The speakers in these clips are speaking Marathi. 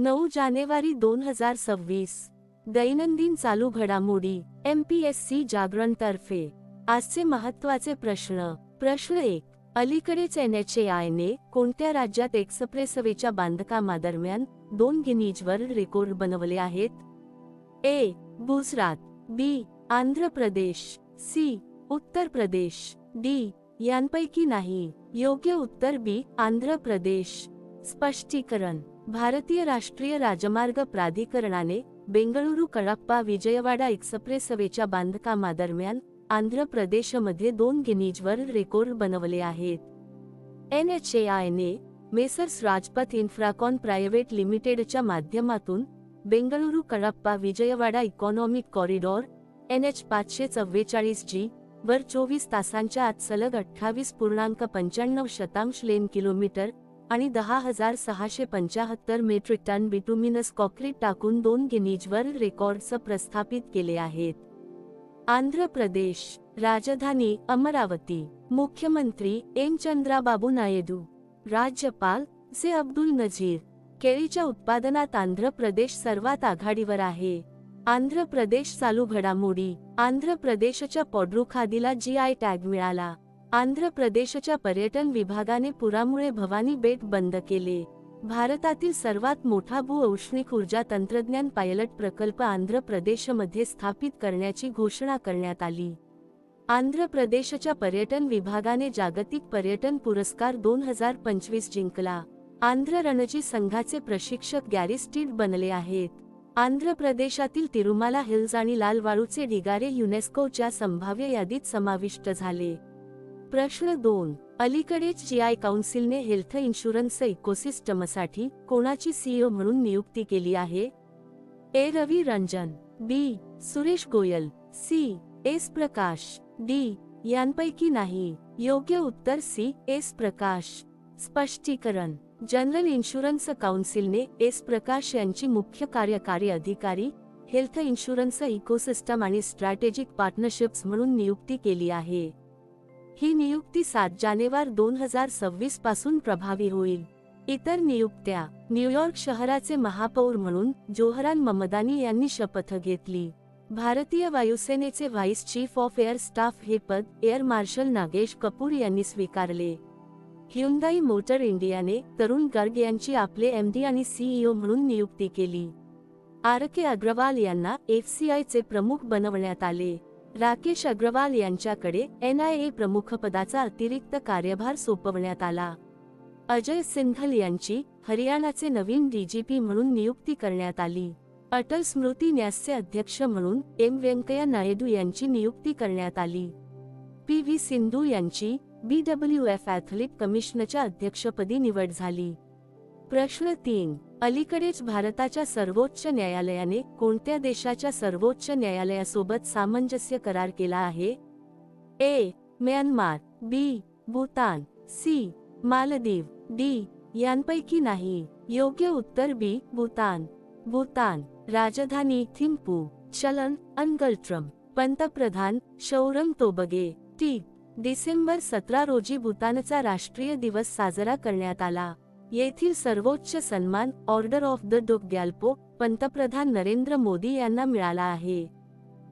नऊ जानेवारी दोन हजार सव्वीस. दैनंदिन चालू घडामोडी एम पी एस सी जागरण तर्फे. आजचे महत्त्वाचे प्रश्न. प्रश्न एक अलीकडेच एन एच ए आयने कोणत्या राज्यात एक्सप्रेसवेच्या बांधकामादरम्यान दोन गिनीजवर रेकॉर्ड बनवले आहेत? A Gujarat. B Andhra Pradesh. C Uttar Pradesh. D यांपैकी नाही. योग्य उत्तर बी आंध्र प्रदेश. स्पष्टीकरण. भारतीय राष्ट्रीय राजमार्ग प्राधिकरणाने बेंगळुरू कळप्पा विजयवाडा एक्सप्रेसवेच्या बांधकामादरम्यान आंध्र प्रदेशमध्ये दोन गिनीजवर रेकॉर्ड बनवले आहेत. एन एच ए आयने मेसर्स राजपथ इन्फ्राकॉन प्रायव्हेट लिमिटेडच्या माध्यमातून Bengaluru Kadapa Vijayawada economic corridor N H पाचशे चव्वेचाळीस जी वर चोवीस तासांच्या आत सलग अठ्ठावीस पूर्णांक पंच्याण्णव शतांश लेन किलोमीटर आणि दहा हजार सहाशे पंचाहत्तर मेट्रिक टन बिटुमिनस कॉक्रीट टाकून दोन गिनीजवर रेकॉर्ड्स प्रस्थापित केले आहेत. आंध्र प्रदेश राजधानी अमरावती मुख्यमंत्री एन चंद्राबाबू नायडू राज्यपाल से अब्दुल नझीर केळीच्या उत्पादनात आंध्र प्रदेश सर्वात आघाडीवर आहे. आंध्र प्रदेश चालू घडामोडी आंध्र प्रदेशच्या पॉड्रुखादीला जी आय टॅग मिळाला. आंध्र प्रदेशच्या पर्यटन विभागाने पुरामुळे भवानी बेट बंद केले. भारतातील सर्वात मोठा भूऔष्णिक ऊर्जा तंत्रज्ञान पायलट प्रकल्प आंध्र प्रदेशमध्ये स्थापित करण्याची घोषणा करण्यात आली. आंध्र प्रदेशच्या पर्यटन विभागाने जागतिक पर्यटन पुरस्कार दोन हजार पंचवीस जिंकला. आंध्र रणजी संघाचे प्रशिक्षक गॅरिस्टीड बनले आहेत. आंध्र प्रदेशातील तिरुमाला हिल्स आणि लालवाळूचे ढिगारे युनेस्कोच्या संभाव्य यादीत समाविष्ट झाले. प्रश्न दोन. अलीकडेच जीआय काउन्सिलने हेल्थ इन्शुरन्स इकोसिस्टमसाठी कोणाची सीईओ म्हणून नियुक्ती केली आहे? A. Ravi Ranjan. B. Suresh Goyal. C. S. Prakash. D. यांपैकी नाही. योग्य उत्तर सी. एस. प्रकाश. स्पष्टीकरण. जनरल इन्शुरन्स काउन्सिलने एस. प्रकाश यांची मुख्य कार्यकारी अधिकारी हेल्थ इन्शुरन्स इकोसिस्टम आणि स्ट्रॅटेजिक पार्टनरशिप्स म्हणून नियुक्ती केली आहे. ही नियुक्ती सात जानेवार दोन हजार सव्वीसपासून प्रभावी होईल. इतर नियुक्त्या न्यूयॉर्क शहराचे महापौर म्हणून जोहरान ममदानी यांनी शपथ घेतली. भारतीय वायुसेनेचे vice chief of air staff हे पद एअर मार्शल नागेश कपूर यांनी स्वीकारले. ह्युंदाई मोटर इंडियाने तरुण गर्ग यांची आपले एमडी आणि सीईओ म्हणून नियुक्ती केली. आर के अग्रवाल यांना एफसीआयचे प्रमुख बनवण्यात आले. राकेश अग्रवाल यांच्याकडे एनआयए प्रमुखपदाचा अतिरिक्त कार्यभार सोपवण्यात आला. अजय सिंघल यांची हरियाणाचे नवीन डीजीपी म्हणून नियुक्ती करण्यात आली. अटल स्मृती न्यासचे अध्यक्ष म्हणून एम व्यंकय्या नायडू यांची नियुक्ती करण्यात आली. पी व्ही सिंधू यांची बीडब्ल्यू एफ ॲथलीट कमिशनच्या अध्यक्षपदी निवड झाली. प्रश्न तीन. अलीकडेच भारताच्या सर्वोच्च न्यायालयाने कोणत्या देशाच्या सर्वोच्च न्यायालयासोबत सामंजस्य करार केला आहे? A. Myanmar. B. Bhutan. C. Maldives. D. यांपैकी नाही. योग्य उत्तर बी. भूतान. भूतान. राजधानी थिम्पू. चलन अनगल्ट्रम. पंतप्रधान शौरंग तोबगे. टी. डिसेंबर सतरा रोजी भूतानचा राष्ट्रीय दिवस साजरा करण्यात आला. येथील सर्वोच्च सन्मान ऑर्डर ऑफ द डोक गॅल्पो पंतप्रधान नरेंद्र मोदी यांना मिळाला आहे.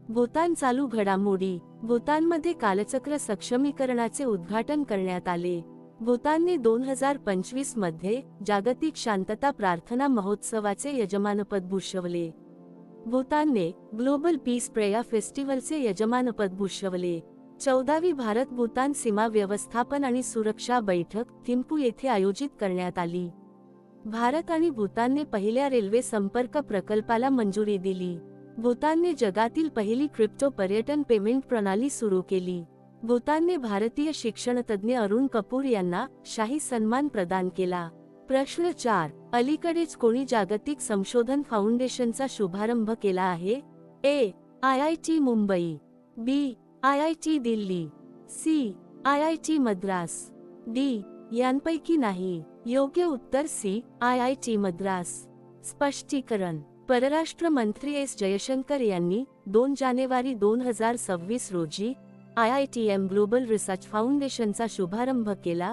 भूतान चालू घडामोडी भूतानमध्ये कालचक्र सक्षमीकरणाचे उद्घाटन करण्यात आले. भूतानने दोन हजार पंचवीसमध्ये जागतिक शांतता प्रार्थना महोत्सवाचे यजमानपद भूषवले. भूतानने ग्लोबल पीस प्रेया फेस्टिवलचे यजमानपद भूषवले. चौदावी भारत भूतान सीमा व्यवस्थापन आणि सुरक्षा बैठक थिंपू येथे आयोजित करण्यात आली. भारत आणि भूतानने पहिल्या रेल्वे संपर्क प्रकल्पाला मंजुरी दिली. भूतानने जगातील पहिली क्रिप्टो पर्यटन पेमेंट प्रणाली सुरू केली. भूतानने भारतीय शिक्षणतज्ञ अरुण कपूर यांना शाही सन्मान प्रदान केला. प्रश्न चार अलीकडेच कोणी जागतिक संशोधन फाउंडेशनचा शुभारंभ केला आहे? A I I T Mumbai. B IIT Delhi C IIT Madras. D यांपैकी नाही. योग्य उत्तर सी आयआयटी मद्रास. स्पष्टीकरण परराष्ट्र मंत्री एस. जयशंकर यांनी दोन जानेवारी दोन हजार सव्वीस रोजी I I T M global research फाउंडेशनचा शुभारंभ केला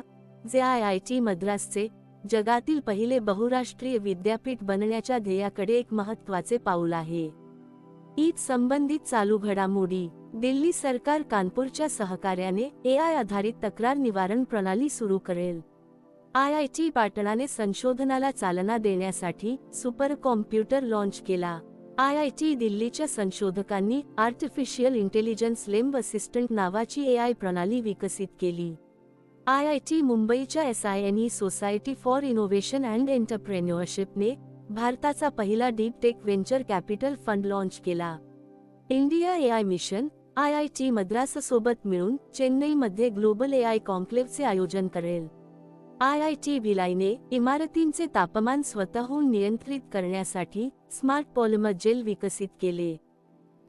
जे आय आय टी मद्रासचे जगातील पहिले बहुराष्ट्रीय विद्यापीठ बनण्याच्या ध्येयाकडे एक महत्त्वाचे पाऊल आहे. ईद संबंधित चालू घडामोडी दिल्ली सरकार कानपूरच्या सहकार्याने एआय आधारित तक्रार निवारण प्रणाली सुरू करेल. आय आय टी पाटणाने संशोधनाला चालना देण्यासाठी सुपर कॉम्प्युटर लॉन्च केला. आय आय टी दिल्लीच्या संशोधकांनी आर्टिफिशियल इंटेलिजन्स लेम्ब असिस्टंट नावाची एआय प्रणाली विकसित केली. आय आय टी मुंबईच्या S I N E society for innovation and एंटरप्रेन्युअरशिपने भारताचा पहिला deep tech venture capital fund launch केला. India AI mission I I T मद्राससोबत मिळून चेन्नईमध्ये ग्लोबल एआय कॉन्क्लेव्हचे आयोजन करेल. आय आय टी भिलाईने इमारतींचे तापमान स्वतःहून नियंत्रित करण्यासाठी स्मार्ट पॉलिमर जेल विकसित केले.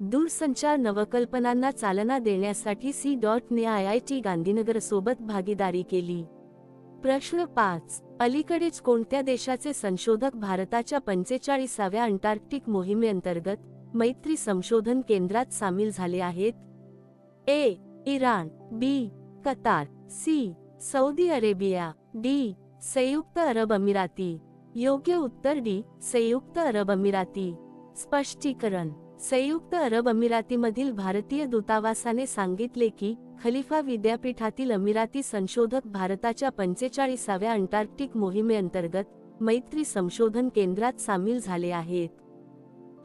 दूरसंचार नवकल्पनांना चालना देण्यासाठी सी डॉटने आय आय टी गांधीनगरसोबत भागीदारी केली. प्रश्न पाच. अलीकडेच कोणत्या देशाचे संशोधक भारताच्या पंचेचाळीसाव्या अंटार्क्टिक मोहिमेअंतर्गत मैत्री संशोधन केंद्रात सामील झाले आहेत. A. Iran. B. Qatar. C. Saudi Arabia. D. संयुक्त अरब अमिराती. योग्य उत्तर डी. संयुक्त अरब अमिराती. स्पष्टीकरण. संयुक्त अरब अमिरातीमधील भारतीय दूतावासाने सांगितले की खलिफा विद्यापीठातील अमिराती संशोधक भारताच्या पंचेचाळीसाव्या अंटार्क्टिक मोहिमेअंतर्गत मैत्री संशोधन केंद्रात सामील झाले आहेत.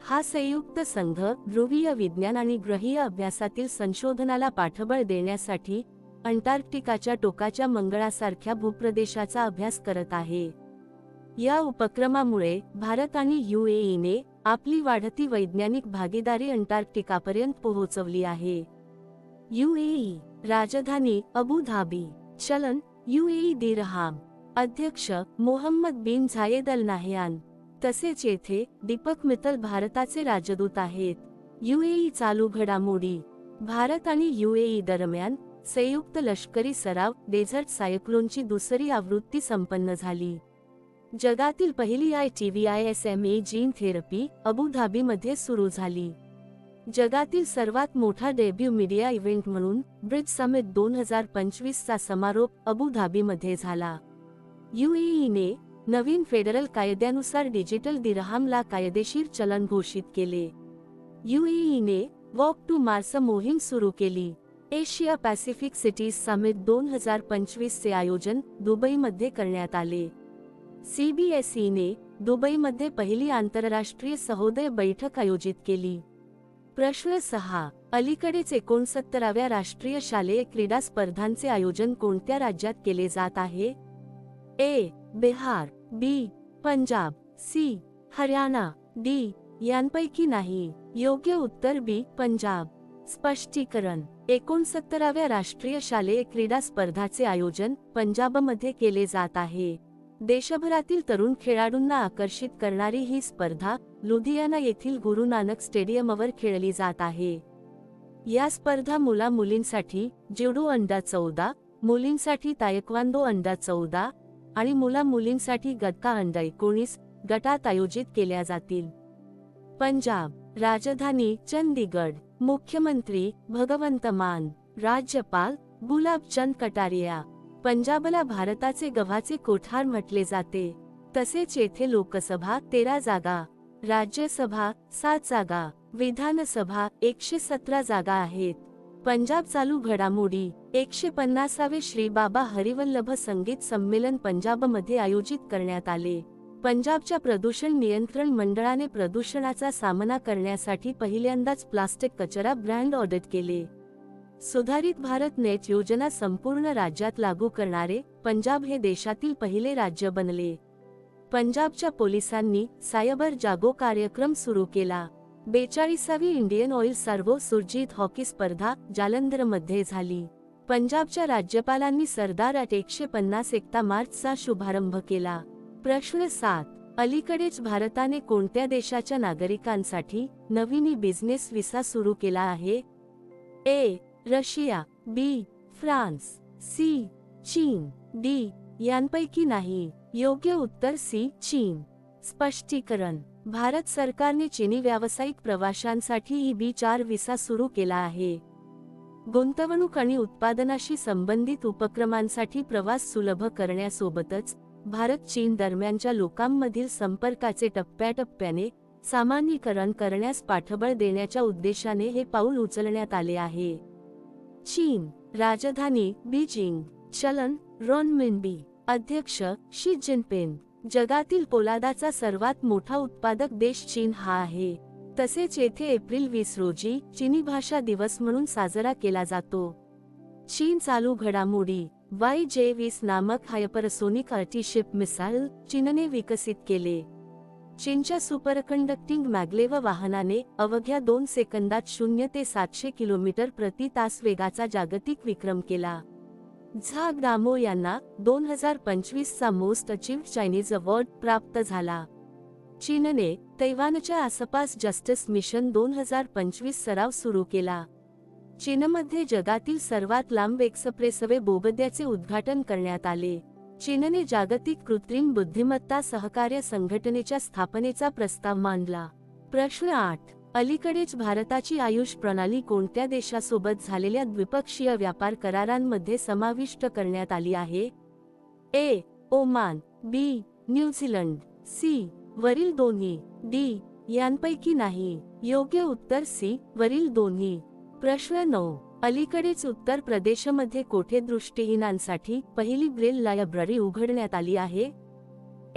हा संयुक्त संघ ध्रुवीय विज्ञान आणि ग्रहीय अभ्यासातील संशोधनाला पाठबळ देण्यासाठी अंटार्क्टिकाच्या टोकाच्या मंगळासारख्या भूप्रदेशाचा अभ्यास करत आहे. या उपक्रमामुळे भारत आणि युएईने आपली वाढती वैज्ञानिक भागीदारी अंटार्क्टिकापर्यंत पोहोचवली आहे. युएई राजधानी अबू धाबी चलन युएई दिरहाम अध्यक्ष Mohammed bin Zayed Al Nahyan तसेच येथे दीपक मित्तल भारताचे राजदूत आहेत. युएई चालू घडामोडी. भारत आणि युएई दरम्यान संयुक्त लष्करी सराव डेझर्ट सायक्लोनची दुसरी आवृत्ती संपन्न झाली. जगातील पहिली I T V I S M A gene therapy अबुधाबीमध्ये सुरू झाली. जगातील सर्वात मोठा डेब्यू मीडिया इव्हेंट म्हणून ब्रिज समिट दोन हजार पंचवीसचा समारोप अबुधाबीमध्ये झाला. युएईने नवीन फेडरल कायद्यानुसार डिजिटल दिरहामला कायदेशीर चलन घोषित केले. युएईने वॉक टू मार्स मोहीम सुरू केली. एशिया पॅसिफिक सिटीज समिट दोन हजार पंचवीसचे आयोजन दुबईमध्ये करण्यात आले. सीबीएसईने दुबईमध्ये पहिली आंतरराष्ट्रीय सहोदय बैठक आयोजित केली. प्रश्न सहा अलीकडेच एकोणसत्तराव्या राष्ट्रीय शालेय क्रीडा स्पर्धांचे आयोजन कोणत्या राज्यात केले जात आहे? A Bihar. B Punjab C Haryana D यांपैकी नाही. योग्य उत्तर बी पंजाब. स्पष्टीकरण. एकोणसत्तराव्या राष्ट्रीय शालेय क्रीडा स्पर्धाचे आयोजन पंजाबमध्ये केले जात आहे. देशभरातील तरुण खेळाडूंना आकर्षित करणारी ही स्पर्धा लुधियाना येथील गुरु नानक स्टेडियमवर खेळली जात आहे. या स्पर्धा मुला मुलींसाठी ज्युडो अंडा चौदा मुलींसाठी तायक्वांदो अंडा चौदा आणि मुला मुलींसाठी गदका अंडा एकोणीस गटात आयोजित केल्या जातील. पंजाब राजधानी चंदीगड मुख्यमंत्री भगवंत मान राज्यपाल गुलाबचंद कटारिया पंजाबला भारताचे गव्हाचे कोठार म्हटले जाते. तसेच येथे लोकसभा तेरा जागा राज्यसभा सात जागा विधानसभा एकशे सतरा जागा आहेत. पंजाब चालू घडामोडी. एकशे पन्नासावे श्री बाबा हरिवल्लभ संगीत संमेलन पंजाबमध्ये आयोजित करण्यात आले. पंजाबच्या प्रदूषण नियंत्रण मंडळाने प्रदूषणाचा सामना करण्यासाठी पहिल्यांदाच प्लास्टिक कचरा ब्रँड ऑडिट केले. सुधारित भारत नेट योजना संपूर्ण राज्यात लागू करणारे पंजाब हे देशातील पहिले राज्य बनले. पंजाबच्या पोलिसांनी सायबर जागो कार्यक्रम सुरू केला. बेचाळीसावी Indian Oil Servo Surjit hockey स्पर्धा जालंधरमध्ये झाली. पंजाबच्या राज्यपालांनी सरदार अट एकशे पन्नास एकता मार्चचा शुभारंभ केला. प्रश्न सात अलीकडेच भारताने कोणत्या देशाच्या नागरिकांसाठी नवीन बिझनेस विसा सुरू केला आहे? A Russia B France C चीन डी यांपैकी नाही. योग्य उत्तर सी चीन. स्पष्टीकरण भारत सरकारने चीनी व्यावसायिक प्रवाशांसाठी ई बी चार विसा सुरू केला आहे. गुंतवणूक आणि उत्पादनाशी संबंधित उपक्रमांसाठी प्रवास सुलभ करण्यासोबतच भारत चीन दरम्यानच्या लोकांमधील संपर्काचे टप्प्याटप्प्याने सामान्यीकरण करण्यास पाठबळ देण्याच्या उद्देशाने हे पाऊल उचलण्यात आले आहे. चीन राजधानी बीजिंग चलन रॉनमिनबी अध्यक्ष शी जिनपिंग जगातील पोलादाचा सर्वात मोठा उत्पादक देश चीन हा आहे. तसेच येथे एप्रिल वीस रोजी चिनी भाषा दिवस म्हणून साजरा केला जातो. चीन चालू घडामोडी वाय जे वीस नामक हायपरसोनिक अर्टीशिप मिसाईल चीनने विकसित केले. चीनच्या सुपरकंडक्टिंग मॅग्लेव वाहनाने अवघ्या दोन सेकंदात शून्य ते सातशे किलोमीटर प्रति तास वेगाचा जागतिक विक्रम केला. झा ग्रामो यांना दोन हजार पंचवीसचा मोस्ट अचीव्ह चायनीज अवॉर्ड प्राप्त झाला. चीनने तैवानच्या आसपास जस्टिस मिशन दोन हजार पंचवीस सराव सुरू केला. चीनमध्ये जगातील सर्वात लांब एक्सप्रेसवे बोगद्याचे उद्घाटन करण्यात आले. चीनने जागतिक कृत्रिम बुद्धिमत्ता सहकार्य संघटनेच्या स्थापनेचा प्रस्ताव मांडला. प्रश्न आठ. अलीकडेच भारताची आयुष प्रणाली कोणत्या देशासोबत झालेल्या द्विपक्षीय व्यापार करारांमध्ये समाविष्ट करण्यात आली आहे? A. Oman B. New Zealand C. वरील दोन्ही डी. यांपैकी नाही. योग्य उत्तर सी. वरील दोन्ही. प्रश्न नऊ. अलीकडेच उत्तर प्रदेशमध्ये कोठे दृष्टीहीनांसाठी पहिली ब्रेल लायब्ररी उघडण्यात आली आहे?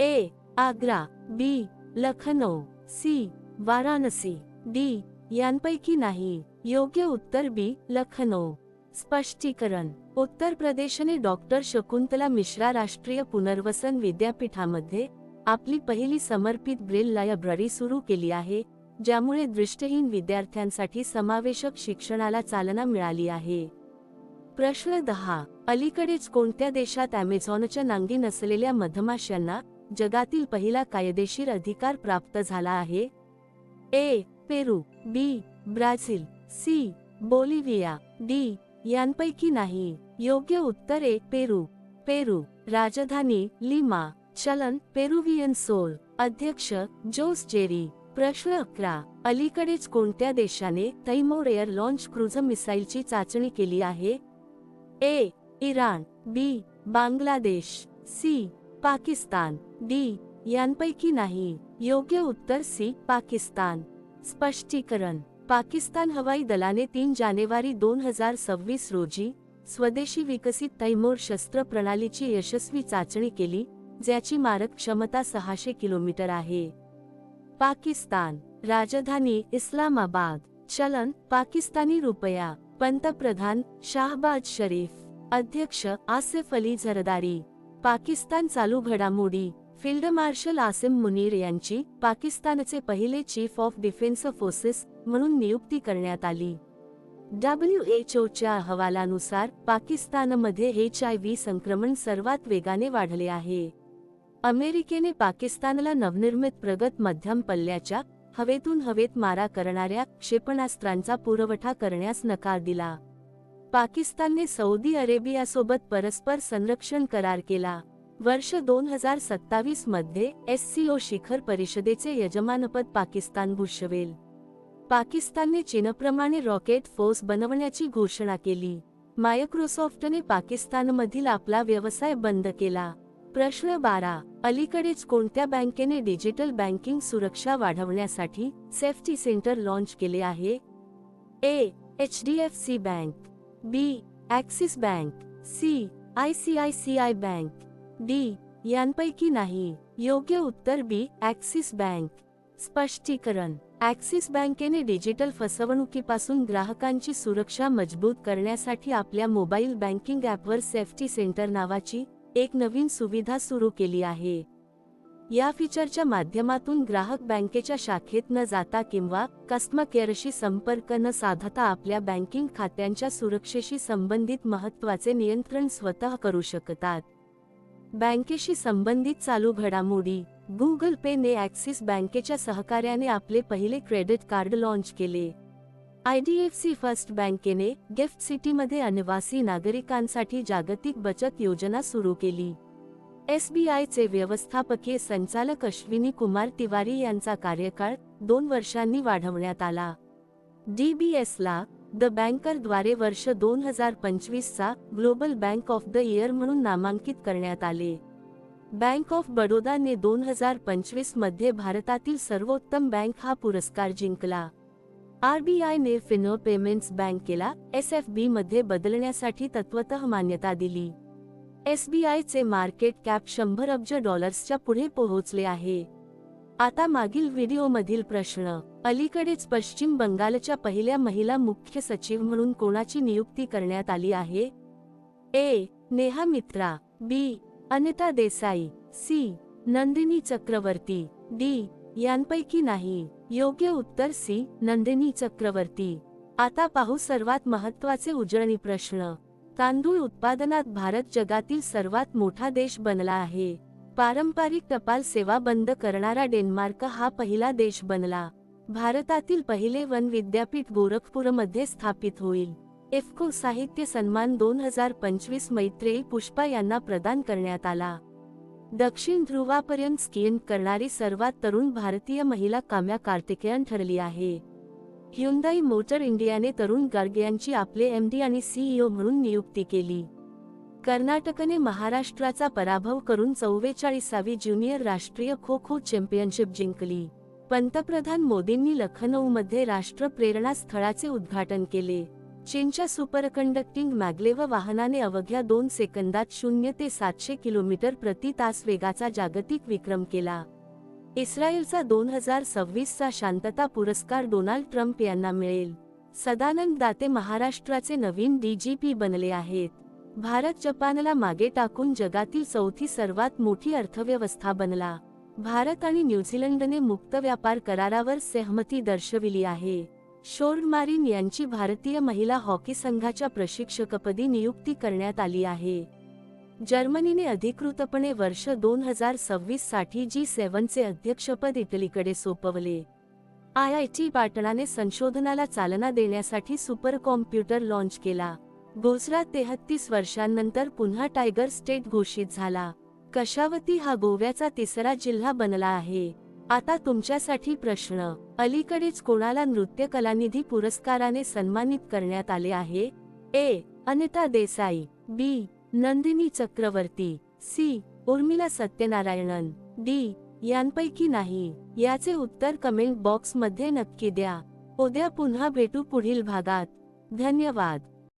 A. Agra B. Lucknow C. Varanasi. D यांपैकी नाही. योग्य उत्तर बी लखनौ. स्पष्टीकरण. उत्तर प्रदेशने डॉक्टर शकुंतला मिश्रा राष्ट्रीय पुनर्वसन विद्यापीठामध्ये आपली पहिली समर्पित ब्रेल लायब्ररी सुरू केली आहे ज्यामुळे दृष्टहीन विद्यार्थ्यांसाठी समावेशक शिक्षणाला चालना मिळाली आहे. प्रश्न दहा. अलीकडेच कोणत्या देशात अमेझॉनच्या नांगी नसलेल्या मधमाशांना जगातील पहिला कायदेशीर अधिकार प्राप्त झाला आहे? A Peru B Brazil C Bolivia D यांपैकी नाही. योग्य उत्तर ए पेरू. पेरू राजधानी लिमा. चलन पेरुवियन सोल. अध्यक्ष जोस जेरी. प्रश्न अकरा. अलीकडेच कोणत्या देशाने तैमोर एअर लॉन्च क्रुझ मिसाईलची चाचणी केली आहे? A Iran. B Bangladesh. C Pakistan. D यांपैकी नाही. योग्य उत्तर सी पाकिस्तान. स्पष्टीकरण. पाकिस्तान हवाई दलाने तीन जानेवारी दोन हजार सव्वीस रोजी स्वदेशी विकसित तैमोर शस्त्र प्रणालीची यशस्वी चाचणी केली ज्याची मारक क्षमता सहाशे किलोमीटर आहे. पाकिस्तान राजधानी इस्लामाबाद. चलन पाकिस्तानी रुपया. पंतप्रधान शाहबाज शरीफ. अध्यक्ष आसिफ अली झरदारी. पाकिस्तान चालू घडामोडी. फील्ड मार्शल आसिम मुनीर यांची पाकिस्तानचे पहिले चीफ ऑफ डिफेन्स फोर्सेस म्हणून नियुक्ती करण्यात आली. डब्ल्यू एच ओच्या अहवालानुसार पाकिस्तानमध्ये एच आय व्ही संक्रमण सर्वात वेगाने वाढले आहे. अमेरिकेने पाकिस्तानला नवनिर्मित प्रगत मध्यम पल्ल्याच्या हवेतून हवेत मारा करणाऱ्या क्षेपणास्त्रांचा पुरवठा करण्यास नकार दिला. पाकिस्तानने सौदी अरेबियासोबत परस्पर संरक्षण करार केला. वर्ष दोन हजार सत्तावीसमध्ये एससीओ शिखर परिषदेचे यजमानपद पाकिस्तान भूषवेल. पाकिस्तानने चीनप्रमाणे रॉकेट फोर्स बनवण्याची घोषणा केली. मायक्रोसॉफ्टने पाकिस्तानमधील आपला व्यवसाय बंद केला. प्रश्न बारा अलीकडेच कोणत्या बँकेने डिजिटल बँकिंग सुरक्षा वाढवण्यासाठी सेफ्टी सेंटर लॉन्च केले आहे? A H D F C bank B Axis bank C I C I C I bank. D. यांपैकी नाही. योग्य उत्तर बी. Axis bank. स्पष्टीकरण. ॲक्सिस बँकेने डिजिटल फसवणुकीपासून ग्राहकांची सुरक्षा मजबूत करण्यासाठी आपल्या मोबाईल बँकिंग ॲपवर सेफ्टी सेंटर नावाची एक नवीन सुविधा सुरू केली आहे. या फीचरच्या माध्यमातून ग्राहक बँकेच्या शाखेत न जाता किंवा कस्टमर केअरशी संपर्क न साधता आपल्या बँकिंग खात्यांच्या सुरक्षेशी संबंधित महत्त्वाचे नियंत्रण स्वतः करू शकतात. बँकेशी संबंधित चालू घडामोडी. गुगल पे ने ॲक्सिस बँकेच्या सहकार्याने आपले पहिले क्रेडिट कार्ड लॉन्च केले. आयडीएफसी फर्स्ट बँकेने गिफ्ट सिटीमध्ये अनिवासी नागरिकांसाठी जागतिक बचत योजना सुरू केली. एसबीआयचे व्यवस्थापकीय संचालक अश्विनी कुमार तिवारी यांचा कार्यकाळ दोन वर्षांनी वाढवण्यात आला. डीबीएसला द बँकरद्वारे वर्ष दोन हजार पंचवीसचा global bank of the year म्हणून नामांकित करण्यात आले. बँक ऑफ बडोदाने दोन हजार पंचवीसमध्ये भारतातील सर्वोत्तम बँक हा पुरस्कार जिंकला. आरबीआयने फिनो पेमेंट्स बँकेला एस एफ बी मध्ये बदलण्यासाठी तत्वतः मान्यता दिली. एसबीआयचे मार्केट कॅप शंभर अब्ज डॉलर्सच्या पुढे पोहोचले आहे. आता मागील व्हिडिओमधील प्रश्न. अलीकडेच पश्चिम बंगालच्या पहिल्या महिला मुख्य सचिव म्हणून कोणाची नियुक्ती करण्यात आली आहे? A. Neha Mitra B. Anita Desai C. Nandini Chakravarti D. यांपैकी नाही. योग्य उत्तर सी. नंदिनी चक्रवर्ती. आता पाहू सर्वात महत्त्वाचे उजळणी प्रश्न. तांदूळ उत्पादनात भारत जगातील सर्वात मोठा देश बनला आहे. पारंपरिक टपाल सेवा बंद करणारा डेन्मार्क हा पहिला देश बनला. भारतातील पहिले वन विद्यापीठ गोरखपूरमध्ये स्थापित होईल. एफको साहित्य सन्मान दोन हजार पंचवीस मैत्रेयी पुष्पा यांना प्रदान करण्यात आला. दक्षिण ध्रुवापर्यंत स्किन करणारी सर्वात तरुण भारतीय महिला काम्या कार्तिकेयन ठरली आहे. ह्युंदाई मोटर इंडियाने तरुण गर्ग यांची आपले एमडी आणि सीईओ म्हणून नियुक्ती केली. कर्नाटकने महाराष्ट्राचा पराभव करून चव्वेचाळीसावी ज्युनियर राष्ट्रीय खो खो चॅम्पियनशिप जिंकली. पंतप्रधान मोदींनी लखनौमध्ये राष्ट्र प्रेरणा स्थळाचे उद्घाटन केले. चीनच्या सुपरकंडक्टिंग मॅग्लेव वाहनाने अवघ्या दोन सेकंदात शून्य ते सातशे किलोमीटर प्रति तास वेगाचा जागतिक विक्रम केला. इस्रायलचा दोन हजार सव्वीसचा शांतता पुरस्कार डोनाल्ड ट्रम्प यांना मिळेल. सदानंद दाते महाराष्ट्राचे नवीन डीजीपी बनले आहेत. भारत जपानला मागे टाकून जगातील चौथी सर्वात मोठी अर्थव्यवस्था बनला. भारत आणि न्यूझीलंडने मुक्त व्यापार करारावर सहमती दर्शविली आहे. शोर्ड मारिन यांची भारतीय महिला हॉकी संघाच्या प्रशिक्षकपदी नियुक्ती करण्यात आली आहे. जर्मनीने अधिकृतपणे वर्ष दोन हजार सव्वीससाठी जी सेव्हनचे अध्यक्षपद इटलीकडे सोपवले. आय आय टी पाटणाने संशोधनाला चालना देण्यासाठी सुपर कॉम्प्युटर लॉन्च केला. गुजरात तेहत्तीस वर्षांनंतर पुन्हा टायगर स्टेट घोषित झाला. कशावती हा गोव्याचा तिसरा जिल्हा बनला आहे? आता तुमच्यासाठी प्रश्न. अलीकडेच कोणाला नृत्य कलानिधी पुरस्काराने सन्मानित करण्यात आले आहे? A. Anita Desai. B. Nandini Chakravarti. C. Urmila Satyanarayanan. D. यांपैकी नाही. याचे उत्तर कमेंट बॉक्समध्ये नक्की द्या. उद्या पुन्हा भेटू पुढील भागात. धन्यवाद.